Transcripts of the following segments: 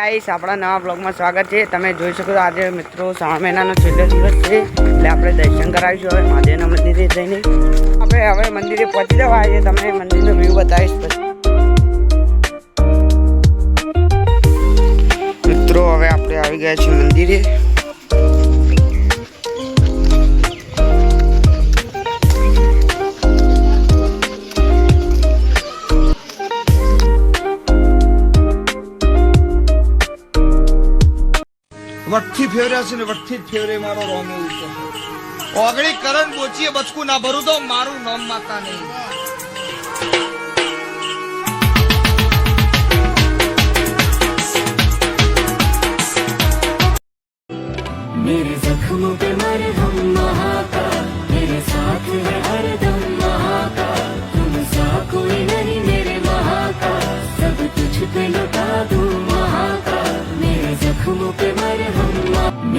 Guys આપણા નવા બ્લોગમાં સ્વાગત છે. તમે જોઈ શકો છો આજે મિત્રો શ્રાવણ મહિનાનો છેલ્લો દિવસ છે. એટલે આપણે દર્શન કરાવીશું હવે મહાદેવના મંદિરે જઈને. આપણે હવે મંદિરે પહોંચી જવા આજે તમને મંદિરનો વ્યૂ બતાવીશ પછી. મિત્રો, હવે આપણે આવી ગયા છીએ મંદિરે. વટથી ફેવર્યા છે ને વટથી જ ફેવરે મારો રોમે ઉલટો ઓગળી કરણ બોચીએ બચકું ના ભરું તો મારું નામ માતા નહીં मेरे जख्मों पे मरहम महाकाल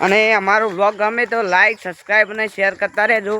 અને અમારો બ્લોગ ગમે તો લાઈક સબસ્ક્રાઈબ અને શેર કરતા રહેજો.